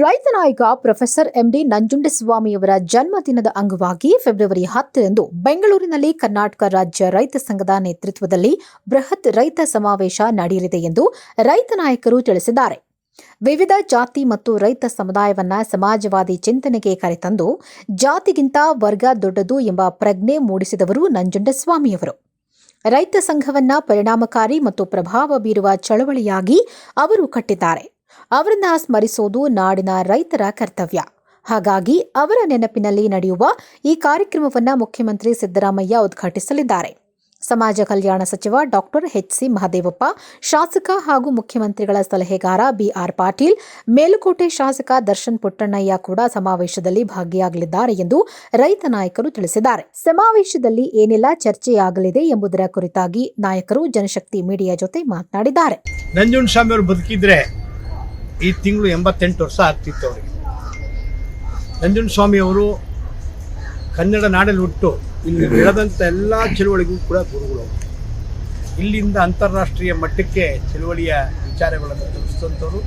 ರೈತ ನಾಯಕ professor MD ನಂಜುಂಡಸ್ವಾಮಿಯವರ ಜನ್ಮದಿನದ ಅಂಗವಾಗಿ ಫೆಬ್ರವರಿ ಹತ್ತರಂದು ಬೆಂಗಳೂರಿನಲ್ಲಿ ಕರ್ನಾಟಕ ರಾಜ್ಯ ರೈತ ಸಂಘದ ನೇತೃತ್ವದಲ್ಲಿ ಬೃಹತ್ ರೈತ ಸಮಾವೇಶ ನಡೆಯಲಿದೆ ಎಂದು ರೈತ ನಾಯಕರು ತಿಳಿಸಿದ್ದಾರೆ. ವಿವಿಧ ಜಾತಿ ಮತ್ತು ರೈತ ಸಮುದಾಯವನ್ನ ಸಮಾಜವಾದಿ ಚಿಂತನೆಗೆ ಕರೆತಂದು ಜಾತಿಗಿಂತ ವರ್ಗ ದೊಡ್ಡದು ಎಂಬ ಪ್ರಜ್ಞೆ ಮೂಡಿಸಿದವರು ನಂಜುಂಡಸ್ವಾಮಿಯವರು ರೈತ ಸಂಘವನ್ನ ಪರಿಣಾಮಕಾರಿ ಮತ್ತು ಪ್ರಭಾವ ಬೀರುವ ಚಳವಳಿಯಾಗಿ ಅವರು ಕಟ್ಟಿದ್ದಾರೆ. ಅವರನ್ನ ಸ್ಮರಿಸೋದು ನಾಡಿನ ರೈತರ ಕರ್ತವ್ಯ. ಹಾಗಾಗಿ ಅವರ ನೆನಪಿನಲ್ಲಿ ನಡೆಯುವ ಈ ಕಾರ್ಯಕ್ರಮವನ್ನ ಮುಖ್ಯಮಂತ್ರಿ ಸಿದ್ದರಾಮಯ್ಯ ಉದ್ಘಾಟಿಸಲಿದ್ದಾರೆ. ಸಮಾಜ ಕಲ್ಯಾಣ ಸಚಿವ ಡಾಕ್ಟರ್ ಎಚ್ ಸಿ ಮಹದೇವಪ್ಪ, ಶಾಸಕ ಹಾಗೂ ಮುಖ್ಯಮಂತ್ರಿಗಳ ಸಲಹೆಗಾರ ಬಿಆರ್ ಪಾಟೀಲ್, ಮೇಲುಕೋಟೆ ಶಾಸಕ ದರ್ಶನ್ ಪುಟ್ಟಣ್ಣಯ್ಯ ಕೂಡ ಸಮಾವೇಶದಲ್ಲಿ ಭಾಗಿಯಾಗಲಿದ್ದಾರೆ ಎಂದು ರೈತ ನಾಯಕರು ತಿಳಿಸಿದ್ದಾರೆ. ಸಮಾವೇಶದಲ್ಲಿ ಏನೆಲ್ಲ ಚರ್ಚೆಯಾಗಲಿದೆ ಎಂಬುದರ ಕುರಿತಾಗಿ ನಾಯಕರು ಜನಶಕ್ತಿ ಮೀಡಿಯಾ ಜೊತೆ ಮಾತನಾಡಿದ್ದಾರೆ. ನಂಜುಂಡಸ್ವಾಮಿ ಅವರು ಬದುಕಿದ್ರೆ ಈ ತಿಂಗಳು ಎಂಬತ್ತೆಂಟು ವರ್ಷ ಆಗ್ತಿತ್ತು ಅವರಿಗೆ. ನಂಜುಂಡಸ್ವಾಮಿ ಅವರು ಕನ್ನಡ ನಾಡಲ್ಲಿ ಹುಟ್ಟು, ಇಲ್ಲಿ ಬೆಳೆದಂಥ ಎಲ್ಲ ಚಳುವಳಿಗೂ ಕೂಡ ಗುರುಗಳು ಇಲ್ಲಿಂದ ಅಂತಾರಾಷ್ಟ್ರೀಯ ಮಟ್ಟಕ್ಕೆ ಚಳುವಳಿಯ ವಿಚಾರಗಳನ್ನು ತಿಳಿಸಿದಂಥವ್ರು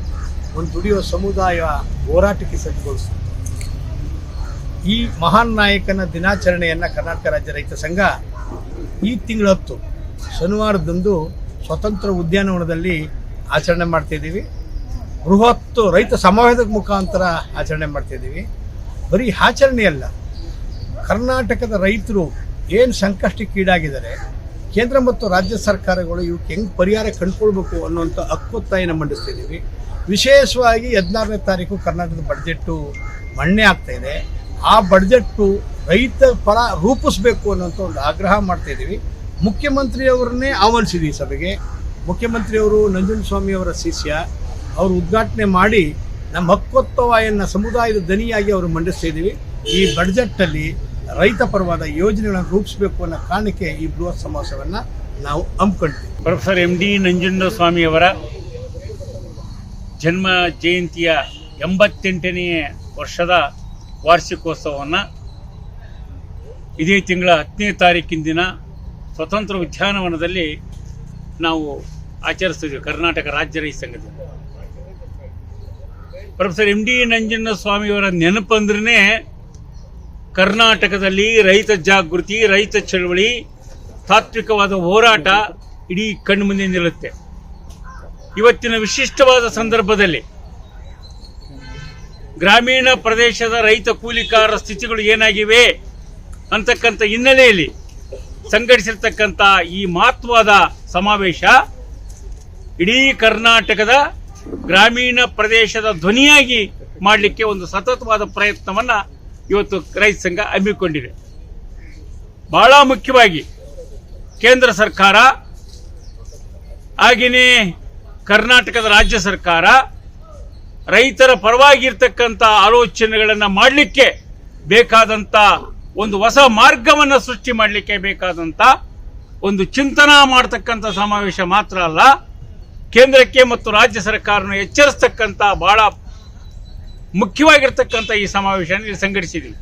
ಒಂದು ದುಡಿಯುವ ಸಮುದಾಯ ಹೋರಾಟಕ್ಕೆ ಸಜ್ಜುಗೊಳಿಸಿದ್ರು. ಈ ಮಹಾನ್ ನಾಯಕನ ದಿನಾಚರಣೆಯನ್ನು ಕರ್ನಾಟಕ ರಾಜ್ಯ ರೈತ ಸಂಘ ಈ ತಿಂಗಳ ಹತ್ತು ಶನಿವಾರದಂದು ಸ್ವತಂತ್ರ ಉದ್ಯಾನವನದಲ್ಲಿ ಆಚರಣೆ ಮಾಡ್ತಿದ್ದೀವಿ ಬೃಹತ್ ರೈತ ಸಮಾವೇಶದ ಮುಖಾಂತರ ಆಚರಣೆ ಮಾಡ್ತಿದ್ದೀವಿ. ಬರೀ ಆಚರಣೆ ಅಲ್ಲ, ಕರ್ನಾಟಕದ ರೈತರು ಏನು ಸಂಕಷ್ಟಕ್ಕೀಡಾಗಿದ್ದಾರೆ ಕೇಂದ್ರ ಮತ್ತು ರಾಜ್ಯ ಸರ್ಕಾರಗಳು ಇವಕ್ಕೆ ಹೆಂಗೆ ಪರಿಹಾರ ಕಂಡುಕೊಳ್ಬೇಕು ಅನ್ನುವಂಥ ಹಕ್ಕೊತ್ತಾಯನ ಮಂಡಿಸ್ತಿದ್ದೀವಿ. ವಿಶೇಷವಾಗಿ ಹದಿನಾರನೇ ತಾರೀಕು ಕರ್ನಾಟಕದ ಬಡ್ಜೆಟ್ಟು ಮಣ್ಣೆ ಆಗ್ತಾ ಇದೆ. ಆ ಬಡ್ಜೆಟ್ಟು ರೈತ ಪರ ರೂಪಿಸಬೇಕು ಅನ್ನೋಂಥ ಒಂದು ಆಗ್ರಹ ಮಾಡ್ತಾಯಿದ್ದೀವಿ ಮುಖ್ಯಮಂತ್ರಿಯವರನ್ನೇ ಆಹ್ವಾನಿಸಿದ್ವಿ ಈ ಸಭೆಗೆ. ಮುಖ್ಯಮಂತ್ರಿಯವರು ನಂಜುಂಡಸ್ವಾಮಿಯವರ ಶಿಷ್ಯ ಅವರು ಉದ್ಘಾಟನೆ ಮಾಡಿ ನಮ್ಮ ಹಕ್ಕೊತ್ತವಾಯನ್ನ ಸಮುದಾಯದ ದನಿಯಾಗಿ ಅವರು ಮಂಡಿಸ್ತಾ ಇದ್ದೀವಿ. ಈ ಬಡ್ಜೆಟ್ಟಲ್ಲಿ ರೈತ ಪರವಾದ ಯೋಜನೆಗಳನ್ನು ರೂಪಿಸಬೇಕು ಅನ್ನೋ ಕಾರಣಕ್ಕೆ ಈ ಬೃಹತ್ ಸಮಾವೇಶವನ್ನು ನಾವು ಹಮ್ಮಿಕೊಂಡಿದ್ದೀವಿ ಪ್ರೊಫೆಸರ್ ಎಂ ಡಿ ನಂಜುಂಡಸ್ವಾಮಿಯವರ ಜನ್ಮ ಜಯಂತಿಯ ಎಂಬತ್ತೆಂಟನೇ ವರ್ಷದ ವಾರ್ಷಿಕೋತ್ಸವವನ್ನು ಇದೇ ತಿಂಗಳ ಹತ್ತನೇ ತಾರೀಕಿನ ದಿನ ಸ್ವತಂತ್ರ ಉದ್ಯಾನವನದಲ್ಲಿ ನಾವು ಆಚರಿಸ್ತಿದ್ದೀವಿ ಕರ್ನಾಟಕ ರಾಜ್ಯ ರೈತ ಸಂಘದಿಂದ. ಪ್ರೊಫೆಸರ್ ಎಂ ಡಿ ನಂಜುಂಡಸ್ವಾಮಿಯವರ ನೆನಪಂದ್ರೆ ಕರ್ನಾಟಕದಲ್ಲಿ ರೈತ ಜಾಗೃತಿ, ರೈತ ಚಳವಳಿ, ತಾತ್ವಿಕವಾದ ಹೋರಾಟ ಇಡೀ ಕಣ್ಣು ಮುಂದೆ ನಿಲ್ಲುತ್ತೆ. ಇವತ್ತಿನ ವಿಶಿಷ್ಟವಾದ ಸಂದರ್ಭದಲ್ಲಿ ಗ್ರಾಮೀಣ ಪ್ರದೇಶದ ರೈತ ಕೂಲಿಕಾರರ ಸ್ಥಿತಿಗಳು ಏನಾಗಿವೆ ಅಂತಕ್ಕಂಥ ಹಿನ್ನೆಲೆಯಲ್ಲಿ ಸಂಘಟಿಸಿರ್ತಕ್ಕಂಥ ಈ ಮಹತ್ವದ ಸಮಾವೇಶ ಇಡೀ ಕರ್ನಾಟಕದ ಗ್ರಾಮೀಣ ಪ್ರದೇಶದ ಧ್ವನಿಯಾಗಿ ಮಾಡಲಿಕ್ಕೆ ಒಂದು ಸತತವಾದ ಪ್ರಯತ್ನವನ್ನ ಇವತ್ತು ರೈತ ಸಂಘ ಹಮ್ಮಿಕೊಂಡಿದೆ. ಬಹಳ ಮುಖ್ಯವಾಗಿ ಕೇಂದ್ರ ಸರ್ಕಾರ ಹಾಗೆಯೇ ಕರ್ನಾಟಕದ ರಾಜ್ಯ ಸರ್ಕಾರ ರೈತರ ಪರವಾಗಿರ್ತಕ್ಕಂಥ ಆಲೋಚನೆಗಳನ್ನು ಮಾಡಲಿಕ್ಕೆ ಬೇಕಾದಂಥ ಒಂದು ಹೊಸ ಮಾರ್ಗವನ್ನು ಸೃಷ್ಟಿ ಮಾಡಲಿಕ್ಕೆ ಬೇಕಾದಂಥ ಒಂದು ಚಿಂತನಾ ಮಾಡತಕ್ಕಂಥ ಸಮಾವೇಶ ಮಾತ್ರ ಅಲ್ಲ ಕೇಂದ್ರಕ್ಕೆ ಮತ್ತು ರಾಜ್ಯ ಸರ್ಕಾರವನ್ನು ಎಚ್ಚರಿಸ್ತಕ್ಕಂಥ ಬಹಳ ಮುಖ್ಯವಾಗಿರ್ತಕ್ಕಂಥ ಈ ಸಮಾವೇಶವನ್ನು ಸಂಘಟಿಸಿದ್ದೀವಿ.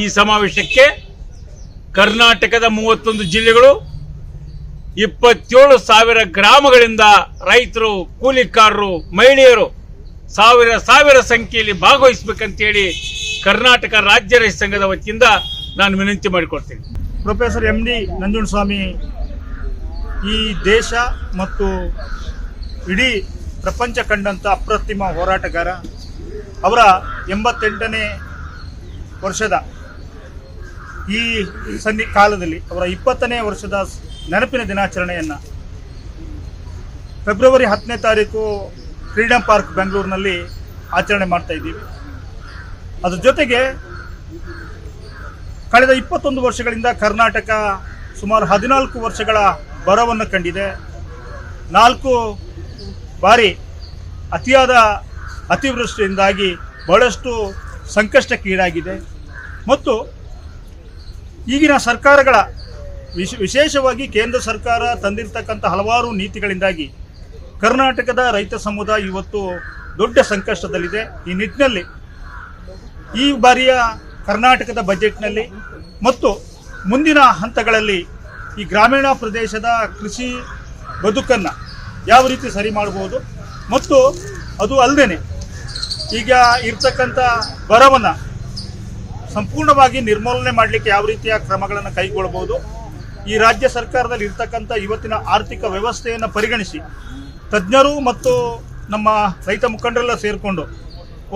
ಈ ಸಮಾವೇಶಕ್ಕೆ ಕರ್ನಾಟಕದ ಮೂವತ್ತೊಂದು ಜಿಲ್ಲೆಗಳು, ಇಪ್ಪತ್ತೇಳು ಸಾವಿರ ಗ್ರಾಮಗಳಿಂದ ರೈತರು, ಕೂಲಿಕಾರರು, ಮಹಿಳೆಯರು ಸಾವಿರ ಸಾವಿರ ಸಂಖ್ಯೆಯಲ್ಲಿ ಭಾಗವಹಿಸಬೇಕಂತೇಳಿ ಕರ್ನಾಟಕ ರಾಜ್ಯ ರೈತ ಸಂಘದ ವತಿಯಿಂದ ನಾನು ವಿನಂತಿ ಮಾಡಿಕೊಡ್ತೀನಿ. ಪ್ರೊಫೆಸರ್ ಎಂ ಡಿ ನಂಜುಂಡಸ್ವಾಮಿ, ಈ ದೇಶ ಮತ್ತು ಇಡೀ ಪ್ರಪಂಚ ಕಂಡಂಥ ಅಪ್ರತಿಮ ಹೋರಾಟಗಾರ ಅವರ ಎಂಬತ್ತೆಂಟನೇ ವರ್ಷದ ಈ ಸನ್ನಿ ಕಾಲದಲ್ಲಿ, ಅವರ ಇಪ್ಪತ್ತನೇ ವರ್ಷದ ನೆನಪಿನ ದಿನಾಚರಣೆಯನ್ನು ಫೆಬ್ರವರಿ ಹತ್ತನೇ ತಾರೀಕು ಫ್ರೀಡಮ್ ಪಾರ್ಕ್ ಬೆಂಗಳೂರಿನಲ್ಲಿ ಆಚರಣೆ ಮಾಡ್ತಾ ಇದ್ದೀವಿ. ಅದ್ರ ಜೊತೆಗೆ ಕಳೆದ ಇಪ್ಪತ್ತೊಂದು ವರ್ಷಗಳಿಂದ ಕರ್ನಾಟಕ ಸುಮಾರು ಹದಿನಾಲ್ಕು ವರ್ಷಗಳ ಬರವನ್ನು ಕಂಡಿದೆ. ನಾಲ್ಕು ಬಾರಿ ಅತಿಯಾದ ಅತಿವೃಷ್ಟಿಯಿಂದಾಗಿ ಬಹಳಷ್ಟು ಸಂಕಷ್ಟಕ್ಕೀಡಾಗಿದೆ ಮತ್ತು ಈಗಿನ ಸರ್ಕಾರಗಳ ವಿಶ್, ವಿಶೇಷವಾಗಿ ಕೇಂದ್ರ ಸರ್ಕಾರ ತಂದಿರತಕ್ಕಂಥ ಹಲವಾರು ನೀತಿಗಳಿಂದಾಗಿ ಕರ್ನಾಟಕದ ರೈತ ಸಮುದಾಯ ಇವತ್ತು ದೊಡ್ಡ ಸಂಕಷ್ಟದಲ್ಲಿದೆ. ಈ ನಿಟ್ಟಿನಲ್ಲಿ, ಈ ಬಾರಿಯ ಕರ್ನಾಟಕದ ಬಜೆಟ್ನಲ್ಲಿ ಮತ್ತು ಮುಂದಿನ ಹಂತಗಳಲ್ಲಿ ಈ ಗ್ರಾಮೀಣ ಪ್ರದೇಶದ ಕೃಷಿ ಬದುಕನ್ನು ಯಾವ ರೀತಿ ಸರಿ ಮಾಡಬಹುದು ಮತ್ತು ಅದು ಅಲ್ಲದೆ ಈಗ ಇರ್ತಕ್ಕಂಥ ಬರವನ್ನು ಸಂಪೂರ್ಣವಾಗಿ ನಿರ್ಮೂಲನೆ ಮಾಡಲಿಕ್ಕೆ ಯಾವ ರೀತಿಯ ಕ್ರಮಗಳನ್ನು ಕೈಗೊಳ್ಳಬಹುದು ಈ ರಾಜ್ಯ ಸರ್ಕಾರದಲ್ಲಿ ಇರ್ತಕ್ಕಂಥ ಇವತ್ತಿನ ಆರ್ಥಿಕ ವ್ಯವಸ್ಥೆಯನ್ನು ಪರಿಗಣಿಸಿ ತಜ್ಞರು ಮತ್ತು ನಮ್ಮ ರೈತ ಮುಖಂಡರೆಲ್ಲ ಸೇರಿಕೊಂಡು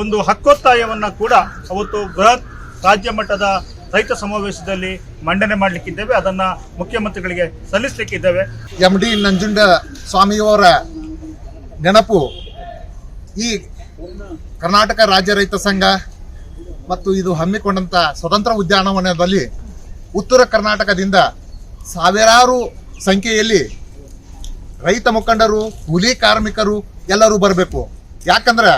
ಒಂದು ಹಕ್ಕೊತ್ತಾಯವನ್ನು ಕೂಡ ಅವತ್ತು ಬೃಹತ್ ರಾಜ್ಯ ಮಟ್ಟದ ರೈತ ಸಮಾವೇಶದಲ್ಲಿ ಮಂಡನೆ ಮಾಡಲಿಕ್ಕಿದ್ದೇವೆ. ಅದನ್ನು ಮುಖ್ಯಮಂತ್ರಿಗಳಿಗೆ ಸಲ್ಲಿಸಲಿಕ್ಕಿದ್ದೇವೆ. ಎಂ ಡಿ ನಂಜುಂಡ ಸ್ವಾಮಿಯವರ ನೆನಪು ಈ ಕರ್ನಾಟಕ ರಾಜ್ಯ ರೈತ ಸಂಘ ಮತ್ತು ಇದು ಹಮ್ಮಿಕೊಂಡಂತ ಸ್ವತಂತ್ರ ಉದ್ಯಾನವನದಲ್ಲಿ ಉತ್ತರ ಕರ್ನಾಟಕದಿಂದ ಸಾವಿರಾರು ಸಂಖ್ಯೆಯಲ್ಲಿ ರೈತ ಮುಖಂಡರು, ಕೂಲಿ ಕಾರ್ಮಿಕರು ಎಲ್ಲರೂ ಬರಬೇಕು. ಯಾಕಂದ್ರೆ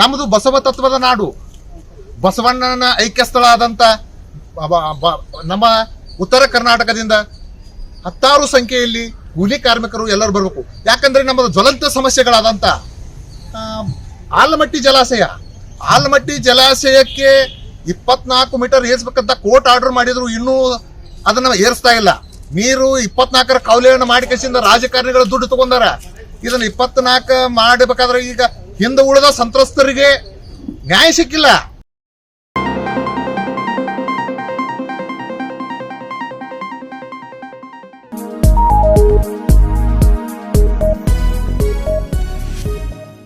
ನಮ್ಮದು ಬಸವ ತತ್ವದ ನಾಡು. ಬಸವಣ್ಣನ ಐಕ್ಯ ಸ್ಥಳ ಆದಂತ ನಮ್ಮ ಉತ್ತರ ಕರ್ನಾಟಕದಿಂದ ಹತ್ತಾರು ಸಂಖ್ಯೆಯಲ್ಲಿ ಕೂಲಿ ಕಾರ್ಮಿಕರು ಎಲ್ಲರೂ ಬರಬೇಕು. ಯಾಕಂದ್ರೆ ನಮ್ಮದು ಜ್ವಲಂತ ಸಮಸ್ಯೆಗಳಾದಂತ ಆಲಮಟ್ಟಿ ಜಲಾಶಯ. ಆಲಮಟ್ಟಿ ಜಲಾಶಯಕ್ಕೆ ಇಪ್ಪತ್ನಾಲ್ಕು ಮೀಟರ್ ಏರ್ಸ್ಬೇಕಂತ ಕೋರ್ಟ್ ಆರ್ಡರ್ ಮಾಡಿದ್ರು, ಇನ್ನೂ ಅದನ್ನ ಏರಿಸ್ತಾ ಇಲ್ಲ. ನೀರು ಇಪ್ಪತ್ನಾಲ್ಕರ ಕೌಲೆಯನ್ನು ಮಾಡಿ ಕಸಿಂದ ರಾಜಕಾರಣಿಗಳು ದುಡ್ಡು ತಗೊಂಡಾರ. ಇದನ್ನ ಇಪ್ಪತ್ನಾಲ್ಕು ಮಾಡಬೇಕಾದ್ರೆ ಈಗ ಹಿಂದೆ ಉಳಿದ ಸಂತ್ರಸ್ತರಿಗೆ ನ್ಯಾಯ ಸಿಕ್ಕಿಲ್ಲ.